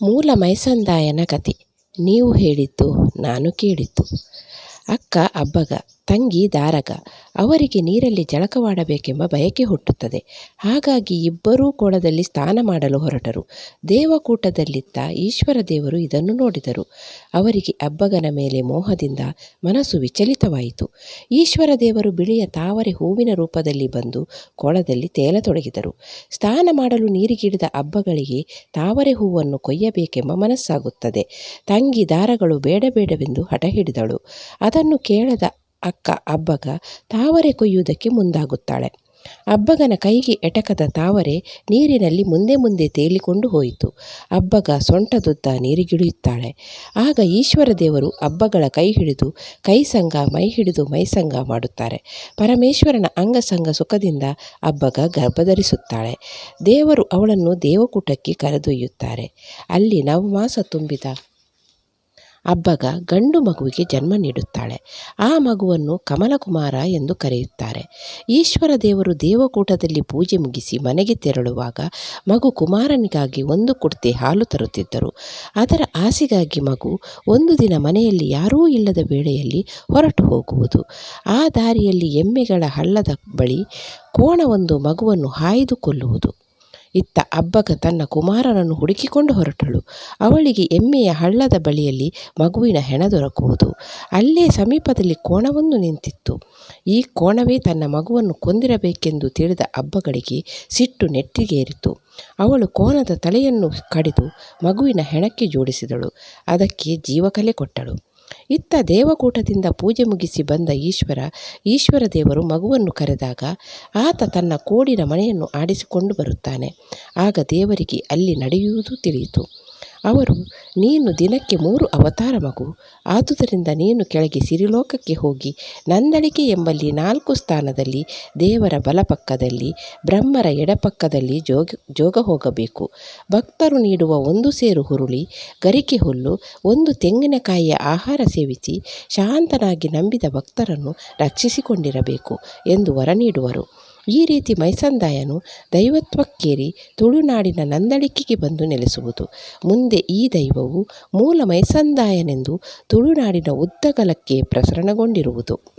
ಮೂಲ ಮೈಸಂದಾಯನ ಕತೆ ನೀವು ಹೇಳಿದ್ದು ನಾನು ಕೇಳಿದ್ದು. ಅಕ್ಕ ಅಬ್ಬಗ ತಂಗಿ ದಾರಗ, ಅವರಿಗೆ ನೀರಲ್ಲಿ ಜಳಕವಾಡಬೇಕೆಂಬ ಬಯಕೆ ಹುಟ್ಟುತ್ತದೆ. ಹಾಗಾಗಿ ಇಬ್ಬರೂ ಕೊಳದಲ್ಲಿ ಸ್ನಾನ ಮಾಡಲು ಹೊರಟರು. ದೇವಕೂಟದಲ್ಲಿದ್ದ ಈಶ್ವರ ದೇವರು ಇದನ್ನು ನೋಡಿದರು. ಅವರಿಗೆ ಅಬ್ಬಗನ ಮೇಲೆ ಮೋಹದಿಂದ ಮನಸ್ಸು ವಿಚಲಿತವಾಯಿತು. ಈಶ್ವರ ದೇವರು ಬಿಳಿಯ ತಾವರೆ ಹೂವಿನ ರೂಪದಲ್ಲಿ ಬಂದು ಕೊಳದಲ್ಲಿ ತೇಲತೊಡಗಿದರು ಸ್ನಾನ ಮಾಡಲು ನೀರಿಗಿಡಿದ ಅಬ್ಬಗಳಿಗೆ ತಾವರೆ ಹೂವನ್ನು ಕೊಯ್ಯಬೇಕೆಂಬ ಮನಸ್ಸಾಗುತ್ತದೆ. ತಂಗಿ ದಾರಗಳು ಬೇಡ ಬೇಡವೆಂದು ಹಠ ಹಿಡಿದಳು ಅದನ್ನು ಕೇಳದ ಅಕ್ಕ ಅಬ್ಬಗ ತಾವರೆ ಕೊಯ್ಯುವುದಕ್ಕೆ ಮುಂದಾಗುತ್ತಾಳೆ. ಅಬ್ಬಗನ ಕೈಗೆ ಎಟಕದ ತಾವರೆ ನೀರಿನಲ್ಲಿ ಮುಂದೆ ಮುಂದೆ ತೇಲಿಕೊಂಡು ಹೋಯಿತು. ಅಬ್ಬಗ ಸೊಂಟದುದ್ದ ನೀರಿಗಿಳಿಯುತ್ತಾಳೆ. ಆಗ ಈಶ್ವರ ದೇವರು ಅಬ್ಬಗಳ ಕೈ ಹಿಡಿದು ಕೈಸಂಗ ಮೈ ಹಿಡಿದು ಮೈಸಂಗ ಮಾಡುತ್ತಾರೆ. ಪರಮೇಶ್ವರನ ಅಂಗಸಂಗ ಸುಖದಿಂದ ಅಬ್ಬಗ ಗರ್ಭಧರಿಸುತ್ತಾಳೆ. ದೇವರು ಅವಳನ್ನು ದೇವಕೂಟಕ್ಕೆ ಕರೆದೊಯ್ಯುತ್ತಾರೆ. ಅಲ್ಲಿ ನವಮಾಸ ತುಂಬಿದ ಅಬ್ಬಗ ಗಂಡು ಮಗುವಿಗೆ ಜನ್ಮ ನೀಡುತ್ತಾಳೆ. ಆ ಮಗುವನ್ನು ಕಮಲಕುಮಾರ ಎಂದು ಕರೆಯುತ್ತಾರೆ. ಈಶ್ವರ ದೇವರು ದೇವಕೂಟದಲ್ಲಿ ಪೂಜೆ ಮುಗಿಸಿ ಮನೆಗೆ ತೆರಳುವಾಗ ಮಗು ಕುಮಾರನಿಗಾಗಿ ಒಂದು ಕುಡ್ತೆ ಹಾಲು ತರುತ್ತಿದ್ದರು. ಅದರ ಆಸೆಗಾಗಿ ಮಗು ಒಂದು ದಿನ ಮನೆಯಲ್ಲಿ ಯಾರೂ ಇಲ್ಲದ ವೇಳೆಯಲ್ಲಿ ಹೊರಟು ಹೋಗುವುದು. ಆ ದಾರಿಯಲ್ಲಿ ಎಮ್ಮೆಗಳ ಹಳ್ಳದ ಬಳಿ ಕೋಣವೊಂದು ಮಗುವನ್ನು ಹಾಯ್ದು ಕೊಲ್ಲುವುದು. ಇತ್ತ ಅಬ್ಬಗ ತನ್ನ ಕುಮಾರನನ್ನು ಹುಡುಕಿಕೊಂಡು ಹೊರಟಳು. ಅವಳಿಗೆ ಎಮ್ಮೆಯ ಹಳ್ಳದ ಬಳಿಯಲ್ಲಿ ಮಗುವಿನ ಹೆಣ ದೊರಕುವುದು. ಅಲ್ಲೇ ಸಮೀಪದಲ್ಲಿ ಕೋಣವೊಂದು ನಿಂತಿತ್ತು. ಈ ಕೋಣವೇ ತನ್ನ ಮಗುವನ್ನು ಕೊಂದಿರಬೇಕೆಂದು ತಿಳಿದ ಅಬ್ಬಗಳಿಗೆ ಸಿಟ್ಟು ನೆಟ್ಟಿಗೇರಿತು. ಅವಳು ಕೋಣದ ತಲೆಯನ್ನು ಕಡಿದು ಮಗುವಿನ ಹೆಣಕ್ಕೆ ಜೋಡಿಸಿದಳು. ಅದಕ್ಕೆ ಜೀವಕಲೆ ಕೊಟ್ಟಳು. ಇತ್ತ ದೇವಕೂಟದಿಂದ ಪೂಜೆ ಮುಗಿಸಿ ಬಂದ ಈಶ್ವರ ಈಶ್ವರ ದೇವರು ಮಗುವನ್ನು ಕರೆದಾಗ ಆತ ತನ್ನ ಕೋಡಿನ ಮನೆಯನ್ನು ಆಡಿಸಿಕೊಂಡು ಬರುತ್ತಾನೆ. ಆಗ ದೇವರಿಗೆ ಅಲ್ಲಿ ನಡೆಯುವುದು ತಿಳಿಯಿತು. ಅವರು, ನೀನು ದಿನಕ್ಕೆ ಮೂರು ಅವತಾರ ಮಗು. ಆದುದರಿಂದ ನೀನು ಕೆಳಗೆ ಸಿರಿಲೋಕಕ್ಕೆ ಹೋಗಿ ನಂದಳಿಕೆ ಎಂಬಲ್ಲಿ ನಾಲ್ಕು ಸ್ಥಾನದಲ್ಲಿ, ದೇವರ ಬಲಪಕ್ಕದಲ್ಲಿ, ಬ್ರಹ್ಮರ ಎಡಪಕ್ಕದಲ್ಲಿ ಜೋಗ ಜೋಗ ಹೋಗಬೇಕು. ಭಕ್ತರು ನೀಡುವ ಒಂದು ಸೇರು ಹುರುಳಿ, ಗರಿಕೆ ಹುಲ್ಲು, ಒಂದು ತೆಂಗಿನಕಾಯಿಯ ಆಹಾರ ಸೇವಿಸಿ, ಶಾಂತನಾಗಿ ನಂಬಿದ ಭಕ್ತರನ್ನು ರಕ್ಷಿಸಿಕೊಂಡಿರಬೇಕು ಎಂದು ವರ ನೀಡುವರು. ಈ ರೀತಿ ಮೈಸಂದಾಯನು ದೈವತ್ವಕ್ಕೇರಿ ತುಳುನಾಡಿನ ನಂದಳಿಕೆಗೆ ಬಂದು ನೆಲೆಸುವುದು. ಮುಂದೆ ಈ ದೈವವು ಮೂಲ ಮೈಸಂದಾಯನೆಂದು ತುಳುನಾಡಿನ ಉದ್ದಗಲಕ್ಕೆ ಪ್ರಸರಣಗೊಂಡಿರುವುದು.